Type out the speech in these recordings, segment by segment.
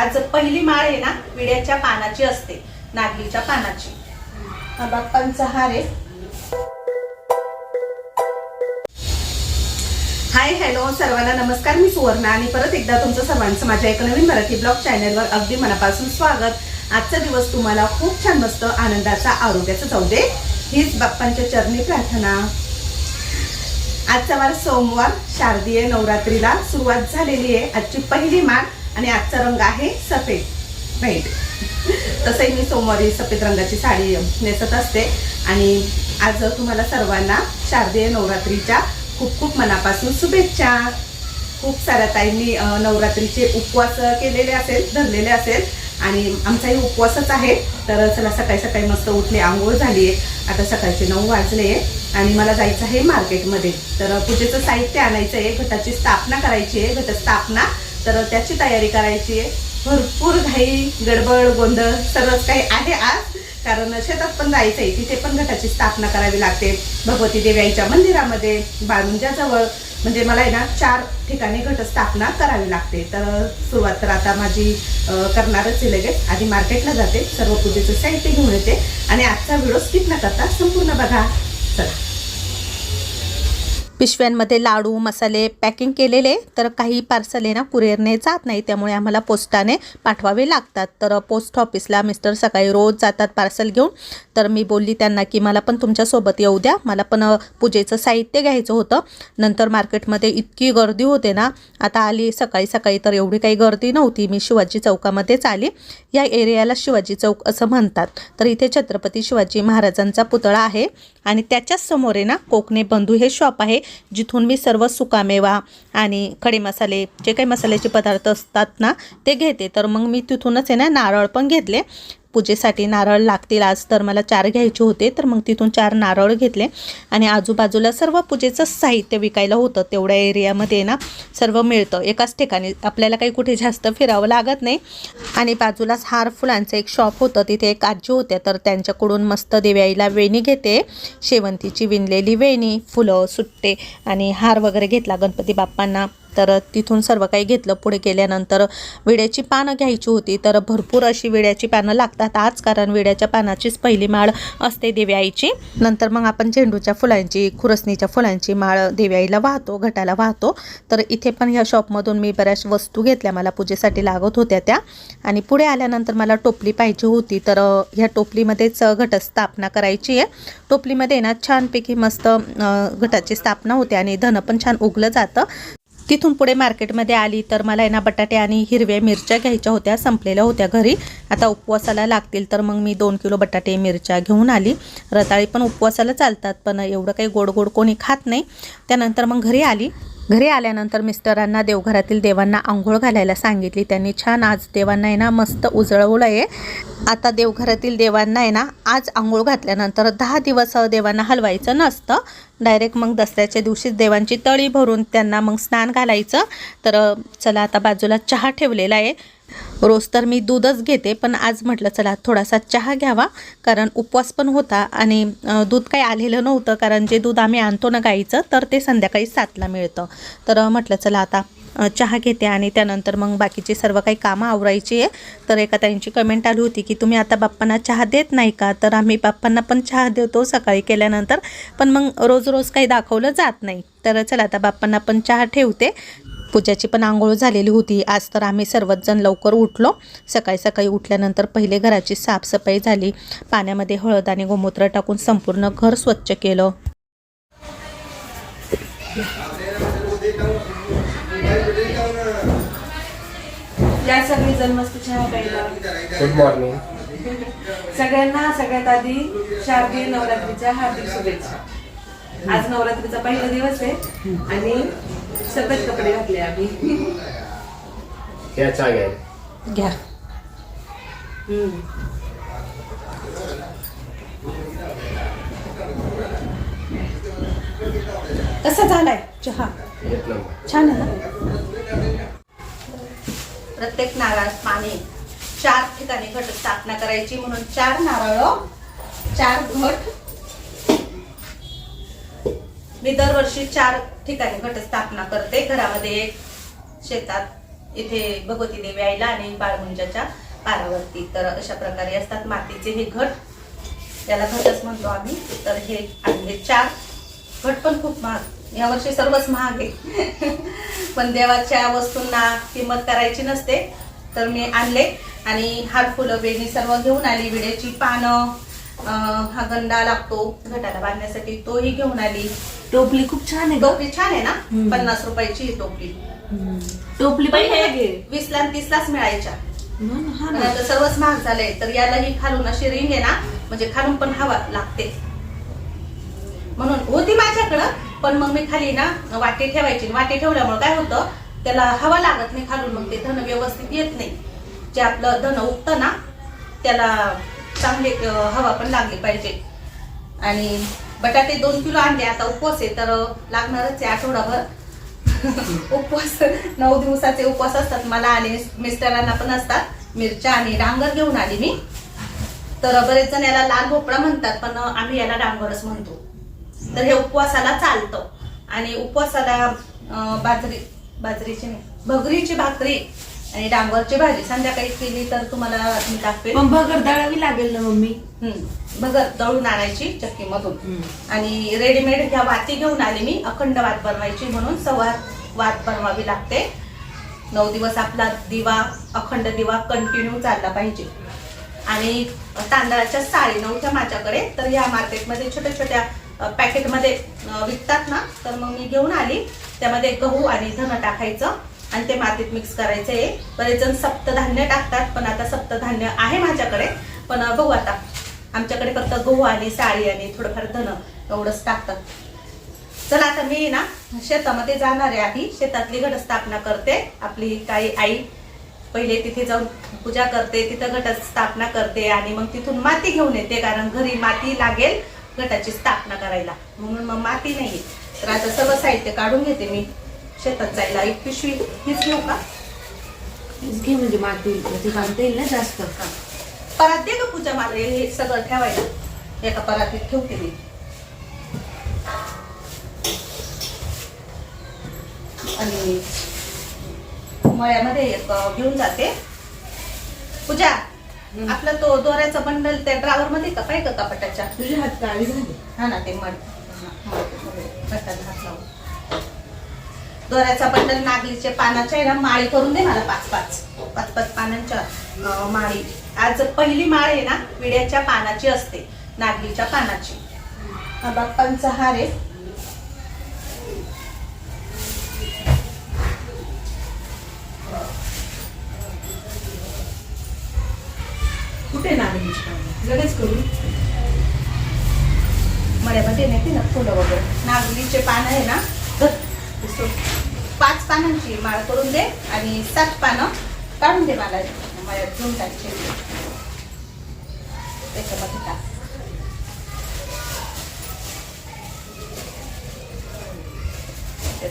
आज पहिली माळ आहे ना विड्याच्या पानाची असते नागलीच्या पानाची. हा बाप्पांचा हार आहे. हाय हॅलो सर्वांना नमस्कार मी सुवर्णा आणि परत एकदा तुमचं सर्वांचं माझ्या एका नवीन मराठी ब्लॉग चॅनलवर अगदी मनापासून स्वागत. आजचा दिवस तुम्हाला खूप छान मस्त आनंदाचा आरोग्याचा जाऊ दे. हीच बाप्पांच्या चरणी प्रार्थना. आजचा वार सोमवार शारदीय नवरात्रीला सुरुवात झालेली आहे. आजची पहिली माळ. आणि आजचा रंग आहे सफेद. व्हाईट. तसंही मी सोमवारी सफेद रंगाची साडी नेसत असते. आणि आज तुम्हाला सर्वांना शारदीय नवरात्रीच्या खूप खूप मनापासून शुभेच्छा. खूप साऱ्या ताईंनी नवरात्रीचे उपवास केलेले असेल धरलेले असेल. आणि आमचाही उपवासच आहे. तर चला सकाळी सकाळी मस्त उठले आंघोळ झाली. आहे आता सकाळचे नऊ वाजले. आणि मला जायचं आहे मार्केटमध्ये. तर पूजेचं साहित्य आणायचं आहे घटाची स्थापना करायची आहे. घटस्थापना तर त्याची तयारी करायची आहे. भरपूर घाई गडबड गोंधळ सर्वच काही आहे आज. कारण शेतात पण जायचं आहे तिथे पण घटाची स्थापना करावी लागते. भगवती देव्याच्या मंदिरामध्ये बाळमुंजाजवळ म्हणजे मला आहे ना चार ठिकाणी घटस्थापना करावी लागते. तर सुरुवात तर आता माझी करणारच आहे लगेच. आधी मार्केटला जाते सर्व पूजेचं साहित्य घेऊन येते. आणि आजचा व्हिडिओ स्किप न करता संपूर्ण बघा. चला. पिशव्यांमध्ये लाडू मसाले पॅकिंग केलेले. तर काही पार्सल आहे ना कुरिअरने जात नाही. त्यामुळे आम्हाला पोस्टाने पाठवावे लागतात. तर पोस्ट ऑफिसला मिस्टर सकाळी रोज जातात पार्सल घेऊन. तर मी बोलली त्यांना की मला पण तुमच्यासोबत येऊ द्या. मला पण पूजेचं साहित्य घ्यायचं होतं. नंतर मार्केटमध्ये इतकी गर्दी होते ना आता आली सकाळी सकाळी तर एवढी काही गर्दी नव्हती. मी शिवाजी चौकामध्येच आली. या एरियाला शिवाजी चौक असं म्हणतात. तर इथे छत्रपती शिवाजी महाराजांचा पुतळा आहे आणि त्याच्याच समोर आहे ना कोकणे बंधू हे शॉप आहे जिथून मी सर्व सुकामेवा आणि खडे मसाले जे काही मसाल्याचे पदार्थ असतात ना ते घेते. तर मग मी तिथूनच आहे ना नारळ पण घेतले. पूजेसाठी नारळ लागतील आज तर मला चार घ्यायचे होते तर मग तिथून चार नारळ घेतले. आणि आजूबाजूला सर्व पूजेचं साहित्य विकायला होतं. तेवढ्या एरियामध्ये ना सर्व मिळतं. एकाच ठिकाणी. आपल्याला काही कुठे जास्त फिरावं लागत नाही. आणि बाजूलाच हार फुलांचं एक शॉप होतं. तिथे एक आजी होत्या तर त्यांच्याकडून मस्त देव्याईला वेणी घेते. शेवंतीची विणलेली वेणी फुलं सुट्टे आणि हार वगैरे घेतला गणपती बाप्पांना. तर तिथून सर्व काही घेतलं. पुढे गेल्यानंतर विड्याची पानं घ्यायची होती. तर भरपूर अशी विड्याची पानं लागतात आज कारण विड्याच्या पानाचीच पहिली माळ असते देव्याईची नंतर मग आपण झेंडूच्या फुलांची खुरसणीच्या फुलांची माळ देव्याईला वाहतो घटाला वाहतो. तर इथे पण ह्या शॉपमधून मी बऱ्याच वस्तू घेतल्या. मला पूजेसाठी लागत होत्या त्या. आणि पुढे आल्यानंतर मला टोपली पाहिजे होती. तर ह्या टोपलीमध्येच घट घटस्थापना करायची आहे. टोपलीमध्ये ना छानपैकी मस्त घटाची स्थापना होते आणि धन पण छान उगलं जातं. तिथून पुढे मार्केटमध्ये आली तर मला आहे ना बटाटे आणि हिरव्या मिरच्या घ्यायच्या होत्या संपलेल्या होत्या घरी. आता उपवासाला लागतील तर मग मी दोन किलो बटाटे मिरच्या घेऊन आली. रताळी पण उपवासाला चालतात पण एवढं काही गोड गोड कोणी खात नाही. त्यानंतर मग घरी आली. घरी आल्यानंतर मिस्टरांना देवघरातील देवांना आंघोळ घालायला सांगितली. त्यांनी छान आज देवांना आहे ना मस्त उजळवलं आहे. आता देवघरातील देवांना आहे ना आज आंघोळ घातल्यानंतर दहा दिवस देवांना हलवायचं नसतं. डायरेक्ट मग दसऱ्याच्या दिवशीच देवांची तळी भरून त्यांना मग स्नान घालायचं. तर चला आता बाजूला चहा ठेवलेला आहे. रोज तर मी दूधच घेते पण आज म्हटलं चला थोडासा चहा घ्यावा कारण उपवास पण होता आणि दूध काही आलेलं नव्हतं कारण जे दूध आम्ही आणतो ना गाईचं तर ते संध्याकाळी सातला मिळतं. तर म्हटलं चला आता चहा घेते आणि त्यानंतर मग बाकीचे सर्व काही कामं आवरायची आहे. तर एका त्यांची कमेंट आली होती की तुम्ही आता बाप्पांना चहा देत नाही का? तर आम्ही बाप्पांना पण चहा देतो सकाळी केल्यानंतर पण मग रोज रोज काही दाखवलं जात नाही. तर चला आता बाप्पांना पण चहा ठेवते. पूजाची पण आंघोळ झालेली होती. आज तर आम्ही सर्वच जण लवकर उठलो. सकाळी सकाळी उठल्यानंतर पहिले घराची साफसफाई झाली. पाण्यामध्ये हळद आणि गोमूत्र टाकून संपूर्ण घर स्वच्छ केलं. गुड मॉर्निंग सगळ्यांना सगळ्यात आधी शारदीय नवरात्रीच्या हार्दिक शुभेच्छा. आज नवरात्रीचा पहिला दिवस आहे आणि सफेद कपडे घातले आम्ही. क्या चहा घ्या. हम्म. कसा झालाय चहा? छान आहे ना? प्रत्येक नारळात पाणी चार ठिकाणी घट स्थापना करायची म्हणून चार नारळ चार घट मी दरवर्षी चार ठिकाणी घटस्थापना करते. घरामध्ये एक शेतात इथे भगवती देवी आईला आणि बाळमुंजाच्या पारावरती. तर अशा प्रकारे असतात मातीचे हे घट. त्याला घटच म्हणतो आम्ही. तर हे आणले चार घट पण खूप महाग. यावर्षी सर्वच महाग आहे. पण देवाच्या वस्तूंना किंमत करायची नसते. तर मी आणले. आणि हार फुलं बेणी सर्व घेऊन आली. विड्याची पानं हा गंडा लागतो. घटाला बांधण्यासाठी तोही घेऊन आली. टोपली खूप छान आहे. टोपली छान आहे ना हम्म. पन्नास रुपयाची ही टोपली टोपली पण पहिले. वीस ला तीस लाच मिळायच्या हा ना, हा पण ना. आता सर्वच महाग झालंय तर यालाही खालून अशी रिंग आहे ना म्हणजे खालून पण हवा लागते म्हणून होती माझ्याकडं पण मग मी खाली ना वाटी ठेवायची वाटी ठेवल्यामुळे काय होतं त्याला हवा लागत नाही खालून मग ते धन व्यवस्थित येत नाही जे आपलं धन उगतं ना त्याला चांगली अं, हवा पण लागली पाहिजे आणि बटाटे दोन किलो आणले आता उपवास आहे तर लागणारच आहे आठवडाभर. उपवास नऊ दिवसाचे उपवास असतात मला आणि मिस्टरांना पण असतात मिरच्या आणि डांगर घेऊन आली मी. तर बरेच जण याला लाल भोपळा म्हणतात पण आम्ही याला डांगरच म्हणतो. तर हे उपवासाला चालतं. आणि उपवासाला बाजरी बाजरीची भगरीची भाकरी. आणि डांगरची भाजी संध्याकाळी केली तर तुम्हाला मी दाखवेल पण भगर दळावी लागेल ना मम्मी? हम्म. भगर दळून आणायची चक्कीमधून. आणि रेडीमेड ह्या वाती घेऊन आली मी अखंड वात बनवायची म्हणून सवार वात बनवावी लागते. नऊ दिवस आपला दिवा अखंड दिवा कंटिन्यू चालला पाहिजे. आणि तांदळाच्या साडी नव्हत्या माझ्याकडे तर ह्या मार्केटमध्ये छोट्या छोट्या पॅकेटमध्ये विकतात ना तर मग मी घेऊन आली. त्यामध्ये गहू आणि धन टाकायचं. आणि ते मातीत मिक्स करायचं. आहे बरेच जण सप्तधान्य टाकतात पण आता सप्तधान्य आहे माझ्याकडे. पण बघू आता. आमच्याकडे फक्त गहू आणि साळी आणि थोडंफार धन एवढंच टाकतात. चला आता मी ना शेतामध्ये जाणार आहे आधी. शेतातली घटस्थापना करते. आपली काही आई पहिले तिथे जाऊन पूजा करते तिथं घटस्थापना करते आणि मग तिथून माती घेऊन येते कारण घरी माती लागेल घटाची स्थापना करायला. म्हणून मग माती नाही. तर आता सर्व साहित्य काढून घेते मी. शेतात जायला एक पिशवी हीच घेऊ का? हेच घे म्हणजे माती म्हणजे बांधता येईल ना जास्त. परात दे का पूजा मला हे सगळं ठेवायला. एका परातीत ठेवते मी. आणि मळ्यामध्ये एक घेऊन जाते. पूजा आपला तो दोऱ्याचा बंडल त्या ड्रावर मध्ये का पाहिजे का कपाटाच्या? तुझे हात काळी झाले हा ना ते मड कटात हात लावून. दोऱ्याचा बंडल नागलीचे पानाच्या आहे ना माळी करून दे मला पाच पाच. पाच पाच पानांच्या माळी. आज पहिली माळ आहे ना विड्याच्या पानाची असते नागलीच्या पानाची. हा बाप्पांचा हार आहे. कुठे नागरिक लगेच करू. मळ्यामध्ये नेते ना फुलं वगैरे. नागलीचे पानं आहे ना तर पाच पानांची माळ करून दे आणि सात पानं काढून दे मला. माझ्या दोन टाकचे त्याच्यामध्ये टाक.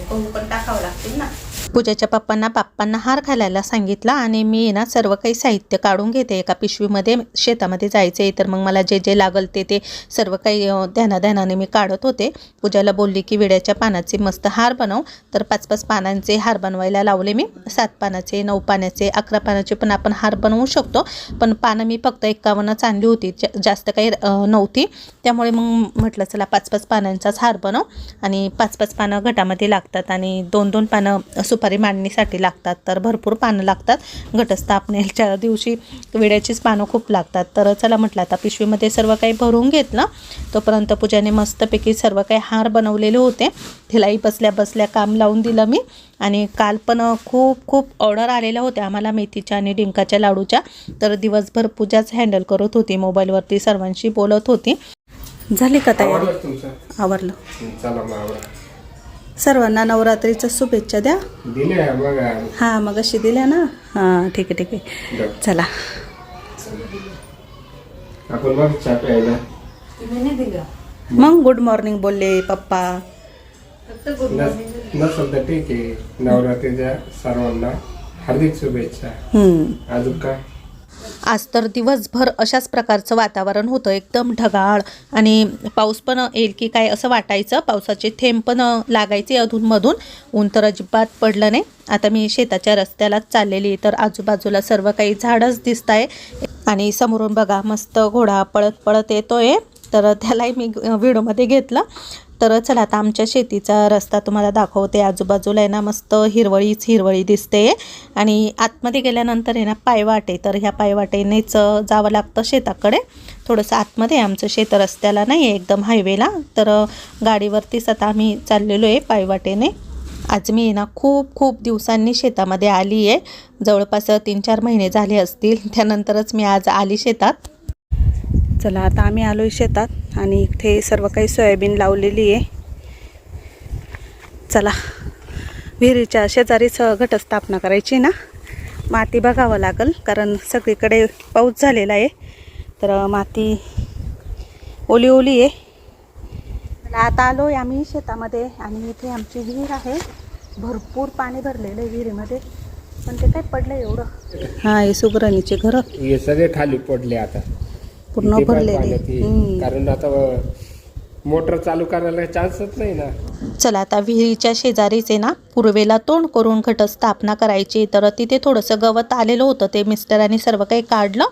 गहू पण टाकावं लागतील ना. पूजाच्या पप्पांना बाप्पांना हार घालायला सांगितला आणि मी ना सर्व काही साहित्य काढून घेते. एका पिशवीमध्ये शेतामध्ये जायचं आहे तर मग मला जे जे लागल ते ते सर्व काही ध्यानाध्यानाने मी काढत होते. पूजाला बोलली की विड्याच्या पानाचे मस्त हार बनव. तर पाच पाच पानांचे हार बनवायला लावले मी. सात पानाचे नऊ पानाचे अकरा पानाचे पण आपण हार बनवू शकतो. पण पानं मी फक्त एकावन्नच आणली होती. जास्त काही नव्हती. त्यामुळे मग म्हटलं चला पाच पाच पानांचाच हार बनव. आणि पाच पाच पानं घटामध्ये लागतात आणि दोन दोन पानं सुपारी मांडणीसाठी लागतात. तर भरपूर पानं लागतात. घटस्थापनेच्या दिवशी विड्याचीच पानं खूप लागतात. तर चला म्हटलं आता पिशवीमध्ये सर्व काही भरून घेतलं. तोपर्यंत पूजाने मस्तपैकी सर्व काही हार बनवलेले होते. तिलाही बसल्या बसल्या काम लावून दिलं मी. आणि काल पण खूप खूप ऑर्डर आलेल्या होत्या आम्हाला मेथीच्या आणि डिंकाच्या लाडूच्या. तर दिवसभर पूजाच हँडल करत होती. मोबाईलवरती सर्वांशी बोलत होती. झाली का मग आवडलं सर्वांना नवरात्रीच्या शुभेच्छा द्या. दिले बघा. हां मग अशी दिल्या ना? हां ठीक आहे ठीक आहे. चला. मग गुड मॉर्निंग बोलले पप्पा. फक्त गुड नस- मॉर्निंग नसेल तर ठीक आहे. नवरात्रीच्या सर्वांना हार्दिक शुभेच्छा. हम्म. अजून काय? आज तर दिवसभर अशाच प्रकारचं वातावरण होतं. एकदम ढगाळ आणि पाऊस पण येईल की काय असं वाटायचं. पावसाचे थेंब पण लागायचे अधूनमधून. ऊन तर अजिबात पडलं नाही. आता मी शेताच्या रस्त्यालाच चाललेली तर आजूबाजूला सर्व काही झाडच दिसत आहे. आणि समोरून बघा मस्त घोडा पळत पळत येतोय. तर त्यालाही मी व्हिडिओमध्ये घेतलं. तर चला आता आमच्या शेतीचा रस्ता तुम्हाला दाखवते. आजूबाजूला आहे ना मस्त हिरवळीच हिरवळी दिसते. आणि आतमध्ये गेल्यानंतर आहे ना पायवाटे. तर ह्या पायवाटेनेच जावं लागतं शेताकडे. थोडंसं आतमध्ये आहे आमचं शेत रस्त्याला नाही आहे एकदम हायवेला. तर गाडीवरतीच आता आम्ही चाललेलो आहे पायवाटेने. आज मी ना खूप खूप दिवसांनी शेतामध्ये आली आहे. जवळपास तीन चार महिने झाले असतील. त्यानंतरच मी आज आली शेतात. चला आता आम्ही आलो आहे शेतात आणि इथे सर्व काही सोयाबीन लावलेली आहे. चला विहिरीच्या शेजारीच घटस्थापना करायची ना? माती बघावं लागेल कारण सगळीकडे पाऊस झालेला आहे. तर माती ओली ओली आहे. चला आता आलो आहे आम्ही शेतामध्ये आणि इथे आमची विहीर आहे. भरपूर पाणी भरलेलं आहे विहिरीमध्ये पण ते काय पडलं एवढं? हां हे सुगरणीचे घरं. हे सगळे खाली पडले आता. पूर्ण भरलेले. कारण आता मोटर चालू करायला चान्सच नाही ना. चला आता विहिरीच्या शेजारीच आहे ना पूर्वेला तोंड करून घटस्थापना करायची तर तिथे थोडंसं गवत आलेलं होतं ते मिस्टरांनी सर्व काही काढलं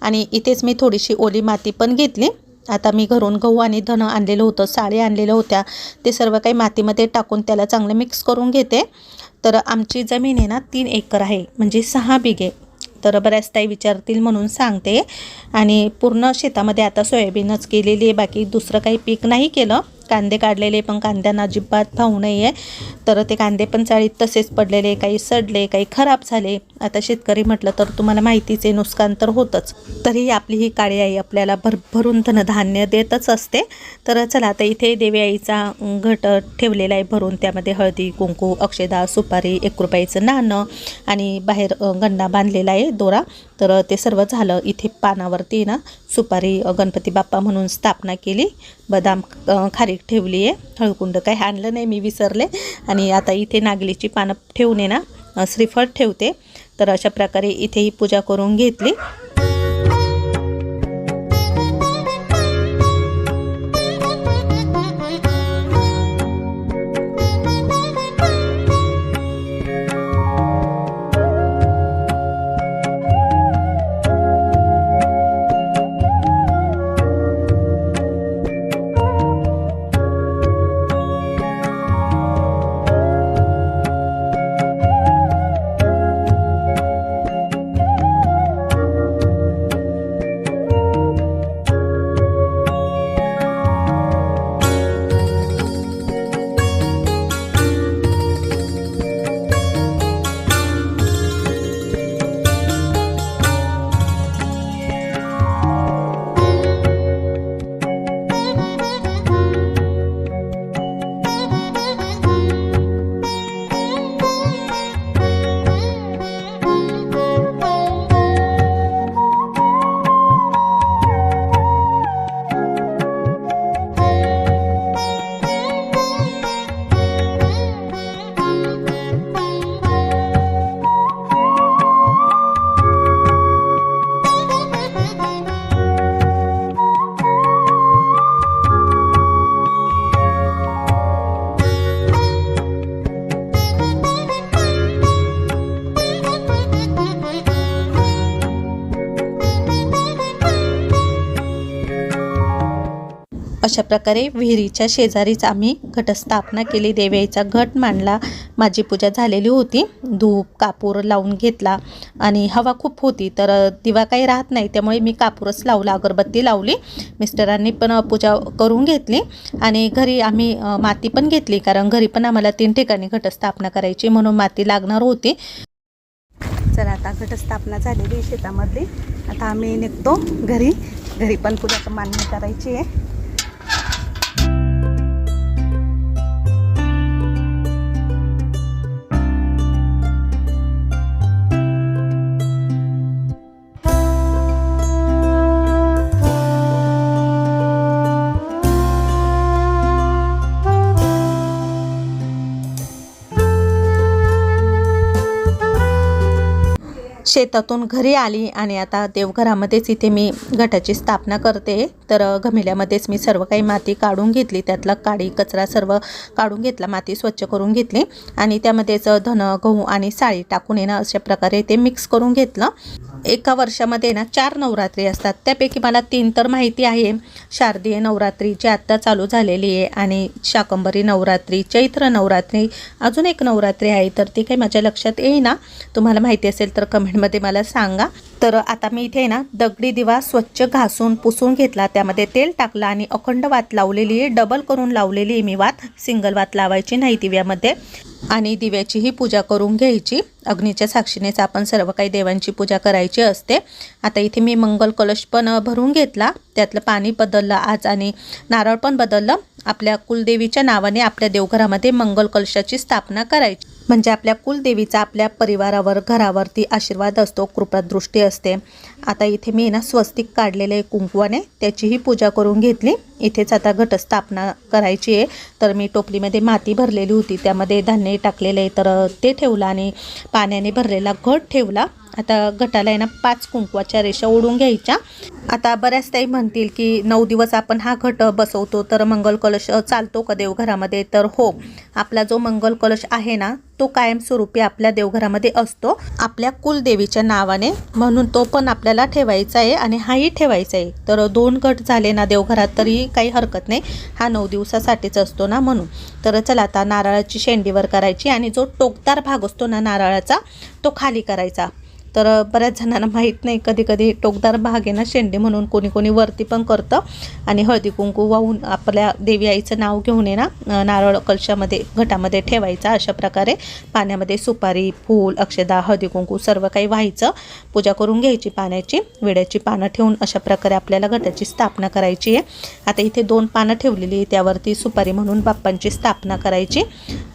आणि इथेच मी थोडीशी ओली माती पण घेतली. आता मी घरून गहू आणि धनं आणलेलं होतं साळी आणलेल्या होत्या ते सर्व काही मातीमध्ये टाकून त्याला चांगलं मिक्स करून घेते. तर आमची जमीन आहे ना तीन एकर आहे म्हणजे सहा बिघे. तर बऱ्याच ताई विचारतील म्हणून सांगते. आणि पूर्ण शेतामध्ये आता सोयाबीनच केलेली आहे बाकी दुसरं काही पीक नाही केलं. कांदे काढलेले पण कांद्यांना अजिबात भाव नाही आहे तर ते कांदे पण चाळीत तसेच पडलेले काही सडले काही खराब झाले. आता शेतकरी म्हटलं तर तुम्हाला माहितीच आहे नुकसान तर होतंच. तरी आपली ही काळी आई आपल्याला भरभरून धनधान्य देतच असते. तर चला आता इथे देवी आईचा घट ठेवलेला आहे भरून. त्यामध्ये हळदी कुंकू अक्षदा सुपारी एक रुपयाचं नाणं आणि बाहेर गंडा बांधलेला आहे दोरा. तर ते सर्व झालं. इथे पानावरती ना सुपारी गणपती बाप्पा म्हणून स्थापना केली. बदाम खारीक ठेवली आहे. हळकुंड काही आणलं नाही मी विसरले. आणि आता इथे नागलीची पानं ठेवून ना श्रीफळ ठेवते. तर अशा प्रकारे इथे ही पूजा करून घेतली. अशा प्रकारे विहिरीच्या शेजारीच आम्ही घटस्थापना केली. देवीचा घट मांडला. माझी पूजा झालेली होती. धूप कापूर लावून घेतला आणि हवा खूप होती. तर दिवा काही राहत नाही. त्यामुळे मी कापूरच लावला अगरबत्ती लावली. मिस्टरांनी पण पूजा करून घेतली आणि घरी आम्ही माती पण घेतली. कारण घरी पण आम्हाला तीन ठिकाणी घटस्थापना करायची म्हणून माती लागणार होती. चला आता घटस्थापना झालेली आहे शेतामधली. आता आम्ही निघतो घरी. घरी पण पूजा मान्य करायची आहे. शेतातून घरी आली आणि आता देवघरामध्येच इथे मी घटाची स्थापना करते. तर घमेल्यामध्येच मी सर्व काही माती काढून घेतली. त्यातला काडी कचरा सर्व काढून घेतला. माती स्वच्छ करून घेतली. आणि त्यामध्येच धन गहू आणि साळी टाकून येणं अशा प्रकारे ते मिक्स करून घेतलं. एका वर्षामध्ये ना चार नवरात्री असतात. त्यापैकी मला तीन तर माहिती आहे. शारदीय नवरात्री जी आत्ता चालू झालेली आहे आणि शाकंबरी नवरात्री चैत्र नवरात्री अजून एक नवरात्री आहे. तर ती काही माझ्या लक्षात येईना. तुम्हाला माहिती असेल तर कमेंटमध्ये ते मला सांगा. तर आता मी इथे ना दगडी दिवा स्वच्छ घासून पुसून घेतला. त्यामध्ये तेल टाकलं आणि अखंड वात लावलेली आहे. डबल करून लावलेली आहे मी वात. सिंगल वात लावायची नाही दिव्यामध्ये. आणि दिव्याचीही पूजा करून घ्यायची. अग्नीच्या साक्षीनेच आपण सर्व काही देवांची पूजा करायची असते. आता इथे मी मंगल कलश पण भरून घेतला. त्यातलं पाणी बदललं. आज आणि नारळ पण बदललं. आपल्या कुलदेवीच्या नावाने आपल्या देवघरामध्ये मंगल कलशाची स्थापना करायची. म्हणजे आपल्या कुलदेवीचा आपल्या परिवारावर घरावरती आशीर्वाद असतो कृपादृष्टी असते. आता इथे मी ना स्वस्तिक काढलेले कुंकवाने त्याचीही पूजा करून घेतली. इथेच आता घटस्थापना करायची आहे. तर मी टोपलीमध्ये माती भरलेली होती. त्यामध्ये धान्य टाकलेलं आहे. तर ते ठेवलं आणि पाण्याने भरलेला घट ठेवला. आता गटाला आहे ना पाच कुंकवाच्या रेषा ओढून घ्यायच्या. आता बऱ्याच ताई म्हणतील की नऊ दिवस आपण हा घट बसवतो तर मंगल कलश चालतो का देवघरामध्ये? तर हो आपला जो मंगल कलश आहे ना तो कायमस्वरूपी आपल्या देवघरामध्ये असतो. आपल्या कुलदेवीच्या नावाने म्हणून तो पण आपल्याला ठेवायचा आहे आणि हाही ठेवायचा आहे. तर दोन गट झाले ना देवघरात तरी काही हरकत नाही. हा नऊ दिवसासाठीच असतो ना म्हणून. तर चला आता नारळाची शेंडीवर करायची आणि जो टोकदार भाग असतो ना नारळाचा तो खाली करायचा. तर बऱ्याच जणांना माहीत नाही कधी कधी टोकदार भाग आहे ना शेंडे म्हणून कोणी कोणी वरती पण करतं. आणि हळदी कुंकू वाहून आपल्या देवी आईचं नाव घेऊन आहे ना नारळ कलशामध्ये घटामध्ये ठेवायचा अशा प्रकारे. पाण्यामध्ये सुपारी फूल अक्षदा हळदी कुंकू सर्व काही व्हायचं. पूजा करून घ्यायची पाण्याची विड्याची पानं ठेवून अशा प्रकारे आपल्याला घटाची स्थापना करायची आहे. आता इथे दोन पानं ठेवलेली त्यावरती सुपारी म्हणून बाप्पांची स्थापना करायची.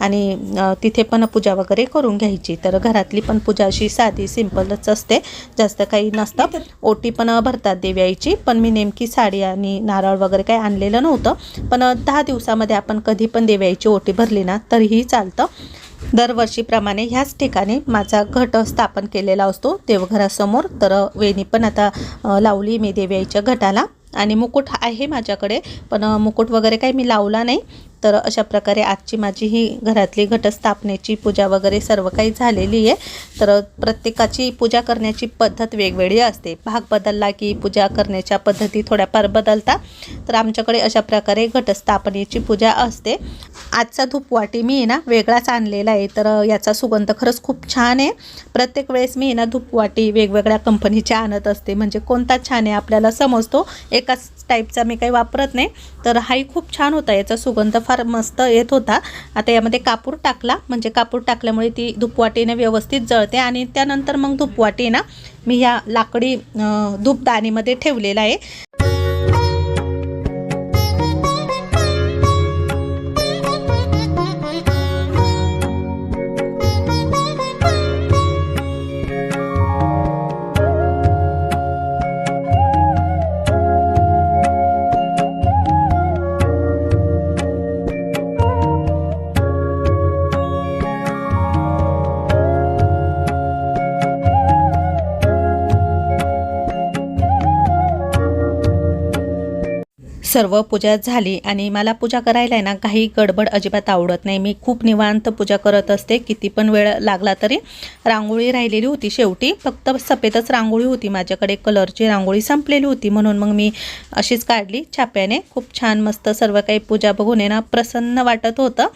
आणि तिथे पण पूजा वगैरे करून घ्यायची. तर घरातली पण पूजा अशी साधी सिंपलच असते. जास्त काही नसतं. ओटी पण भरतात देवी आईची. पण मी नेमकी साडी आणि नारळ वगैरे काही आणलेलं नव्हतं. पण दहा दिवसामध्ये आपण कधी पण देवी आईची ओटी भरली ना तरीही चालतं. दरवर्षीप्रमाणे ह्याच ठिकाणी माझा घट स्थापन केलेला असतो देवघरासमोर. तर वेणी पण आता लावली मी देवी आईच्या घटाला. आणि मुकुट आहे माझ्याकडे. पण मुकुट वगैरे काही मी लावला नाही. तर अशा प्रकारे आजची माझी ही घरातली घटस्थापनेची पूजा वगैरे सर्व काही झालेली आहे. तर प्रत्येकाची पूजा करण्याची पद्धत वेगवेगळी असते. भाग बदलला की पूजा करण्याच्या पद्धती थोड्याफार बदलतात तर आमच्याकडे अशा प्रकारे घटस्थापनेची पूजा असते. आजचा धूपवाटी मी आहे ना वेगळाच आणलेला आहे. तर याचा सुगंध खरंच खूप छान आहे. प्रत्येक वेळेस मी ना धूपवाटी वेगवेगळ्या कंपनीच्या आणत असते. म्हणजे कोणता छान आहे आपल्याला समजतो. एकाच टाईपचा मी काही वापरत नाही. तर हाही खूप छान होता याचा सुगंध. फार मस्त येत होता. आता यामध्ये कापूर टाकला. म्हणजे कापूर टाकल्यामुळे ती धूपवाटीने व्यवस्थित जळते आणि त्यानंतर मग धूपवाटी ना मी ह्या लाकडी धूपदाणीमध्ये ठेवलेला आहे. सर्व पूजा झाली आणि मला पूजा करायला आहे ना काही गडबड अजिबात आवडत नाही. मी खूप निवांत पूजा करत असते. किती पण वेळ लागला तरी रांगोळी राहिलेली होती शेवटी. फक्त सफेदच रांगोळी होती माझ्याकडे. कलरची रांगोळी संपलेली होती. म्हणून मग मी अशीच काढली छाप्याने. खूप छान मस्त सर्व काही पूजा बघून आहे ना प्रसन्न वाटत होतं.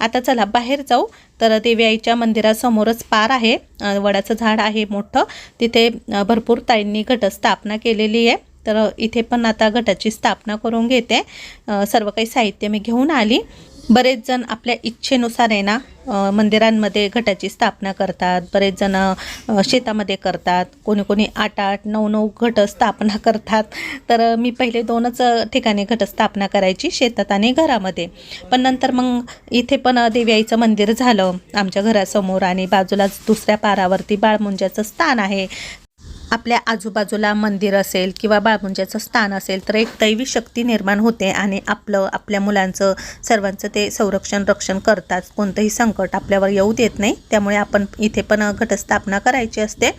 आता चला बाहेर जाऊ. तर देवी आईच्या मंदिरासमोरच पार आहे. वडाचं झाड आहे मोठं. तिथे भरपूर ताईंनी घटस्थापना केलेली आहे. तर इथे पण आता गटाची स्थापना करून घेते. सर्व काही साहित्य मी घेऊन आली. बरेच जण आपल्या इच्छेनुसार आहे ना मंदिरांमध्ये घटाची स्थापना करतात. बरेच जण शेतामध्ये करतात. कोणी कोणी आठ आठ नऊ नऊ घट स्थापना करतात. तर मी पहिले दोनच ठिकाणी ठिकाणी घटस्थापना करायची शेतात आणि घरामध्ये. पण नंतर मग इथे पण देवी आईचं मंदिर झालं. आमच्या घरासमोर आणि बाजूलाच दुसऱ्या पारावरती बाळमुंजाचं स्थान आहे. आपल्या आजूबाजूला मंदिर असेल किंवा बाळमुंजाचं स्थान असेल तर एक दैवी शक्ती निर्माण होते आणि आपलं आपल्या मुलांचं सर्वांचं ते संरक्षण रक्षण करतात कोणतंही संकट आपल्यावर येऊ देत नाही. त्यामुळे आपण इथे पण घटस्थापना करायची असते.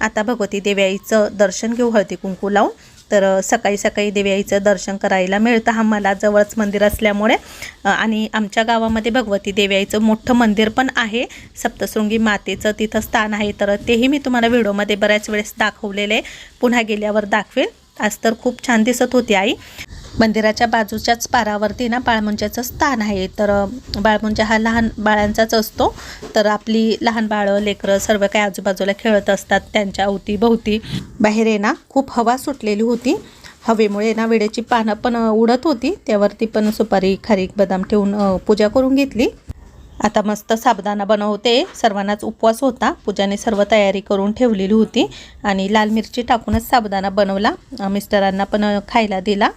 आता भगवती देव्याईचं दर्शन घेऊ हळदी कुंकू लावून. तर सकाळी सकाळी देव्याईचं दर्शन करायला मिळतं आम्हाला जवळच मंदिर असल्यामुळे. आणि आमच्या गावामध्ये भगवती देव्याईचं मोठं मंदिर पण आहे. सप्तशृंगी मातेचं तिथं स्थान आहे. तर तेही मी तुम्हाला व्हिडिओमध्ये बऱ्याच वेळेस दाखवलेले. आहे. पुन्हा गेल्यावर दाखवेल आज तर खूप छान दिसत होती आई. मंदिराच्या बाजूच्याच पारावरती ना बाळमुंजाचं स्थान आहे. तर बाळमुंजा हा लहान बाळांचाच असतो. तर आपली लहान बाळं लेकरं सर्व काही आजूबाजूला खेळत असतात. त्यांच्या अवतीभोवती बाहेर आहे ना खूप हवा सुटलेली होती. हवेमुळे ना वेळेची पानं पण उडत होती. त्यावरती पण सुपारी खारीक बदाम ठेवून पूजा करून घेतली. आता मस्त साबदाना बनवते. सर्वांनाच उपवास होता. पूजाने सर्व तयारी करून ठेवलेली होती. आणि लाल मिरची टाकूनच साबदाना बनवला. मिस्टरांना पण खायला दिला.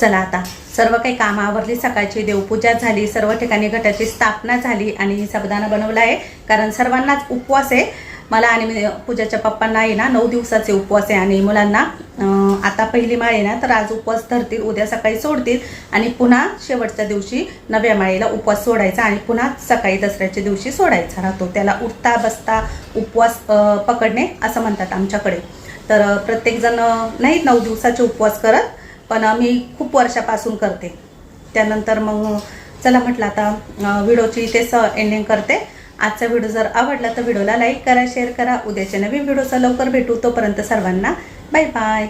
चला आता. सर्व काही कामं आवरली सकाळची देवपूजा झाली सर्व ठिकाणी घटाची स्थापना झाली आणि साबुदाणा बनवला आहे. कारण सर्वांनाच उपवास आहे. मला आणि मी- पूजाच्या पप्पांना आहे ना नऊ दिवसाचे उपवास आहे आणि मुलांना आता पहिली माळ आहे ना तर आज उपवास धरतील उद्या सकाळी सोडतील आणि पुन्हा शेवटच्या दिवशी नव्या माळीला उपवास सोडायचा आणि पुन्हा सकाळी दसऱ्याच्या दिवशी सोडायचा राहतो. त्याला उठता बसता उपवास पकडणे असं म्हणतात आमच्याकडे. तर प्रत्येकजण नाही नऊ दिवसाचे उपवास करत पण मी खूप वर्षापासून करते. त्यानंतर मग चला म्हटलं आता व्हिडिओची इथेच एंडिंग करते. आजचा व्हिडिओ जर आवडला तर व्हिडिओला लाईक करा शेअर करा. उद्याच्या नवीन व्हिडिओचा लवकर भेटू. तोपर्यंत सर्वांना बाय बाय